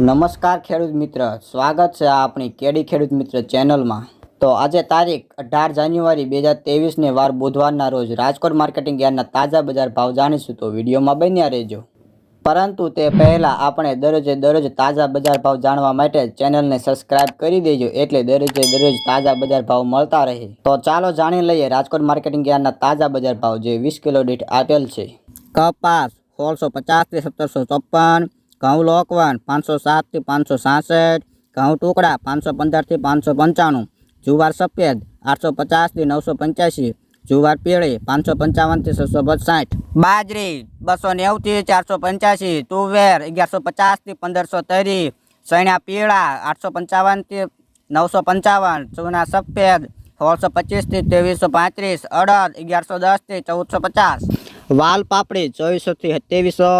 નમસ્કાર ખેડૂત મિત્ર. સ્વાગત છે આપણી કેડી ખેડૂત મિત્ર ચેનલમાં. તો આજે તારીખ અઢાર જાન્યુઆરી બે હજાર તેવીસને વાર બુધવારના રોજ રાજકોટ માર્કેટિંગ યાર્ડના તાજા બજાર ભાવ જાણીશું. તો વિડીયોમાં બન્યા રહેજો. પરંતુ તે પહેલાં આપણે દરરોજે દરરોજ તાજા બજાર ભાવ જાણવા માટે ચેનલને સબસ્ક્રાઇબ કરી દેજો એટલે દરરોજે દરરોજ તાજા બજાર ભાવ મળતા રહે. તો ચાલો જાણી લઈએ રાજકોટ માર્કેટિંગ યાર્ડના તાજા બજાર ભાવ જે વીસ કિલો દીઠ આપેલ છે. કપાસ સોળસો પચાસથી સત્તરસો ચોપન ઘઉં લોકવન પાંચસો સાતથી પાંચસો સાસઠ, ઘઉં ટુકડા પાંચસો પંદરથી પાંચસો પંચાણું, જુવાર સફેદ આઠસો પચાસથી નવસો પંચ્યાસી, જુવાર પીળી પાંચસો પંચાવનથી છસો સાઠ બાજરી બસો નેવુંથી ચારસો પંચ્યાસી, તુવેર અગિયારસો પચાસથી પંદરસો ત્રીસ સૈણા પીળા આઠસો પંચાવનથી નવસો પંચાવન, ચૂના સફેદ સોળસો પચીસથી ત્રેવીસો પાંત્રીસ, અડદ અગિયારસો દસથી ચૌદસો પચાસ. વાલ પાપડી ચોવીસોથી સત્યાવીસો,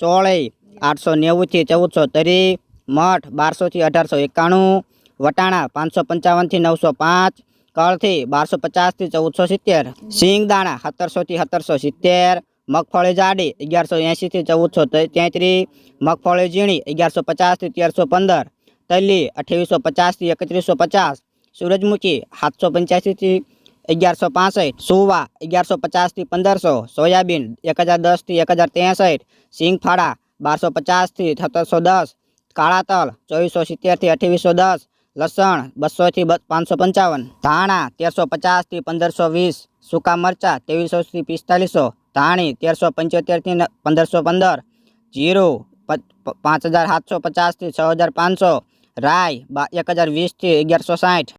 ચોળી આઠસો નેવુંથી ચૌદસો તરી, મઠ બારસોથી અઢારસો એકાણું, વટાણા પાંચસો પંચાવનથી નવસો પાંચ, કળથી બારસો પચાસથી ચૌદસો સિત્તેર સિંગદાણા સત્તરસોથી સત્તરસો સિત્તેર, મગફળી જાડી અગિયારસો એંશીથી ચૌદસો તેત્રીસ મગફળી ઝીણી અગિયારસો પચાસથી તેરસો પંદર, તલી અઠ્યાવીસો પચાસથી એકત્રીસો પચાસ, સૂરજમુખી સાતસો પંચ્યાસીથી અગિયારસો પાસઠ, સુવા અગિયારસો પચાસથી પંદરસો, સોયાબીન એક હજાર દસથી એક હજાર ત્રેસઠ સિંગફાળા બારસો પચાસથી સત્તરસો દસ, કાળા તલ ચોવીસો સિત્તેરથી અઠ્યાવીસો દસ, લસણ બસોથી પાંચસો પંચાવન, ધાણા તેરસો પચાસથી પંદરસો વીસ, સૂકા મરચાં ત્રેવીસોથી પિસ્તાલીસો, ધાણી તેરસો પંચોતેરથી પંદરસો પંદર, જીરું પાંચ હજાર સાતસો પચાસથી છ હજાર પાંચસો રાય બા એક હજાર વીસથી અગિયારસો સાઠ.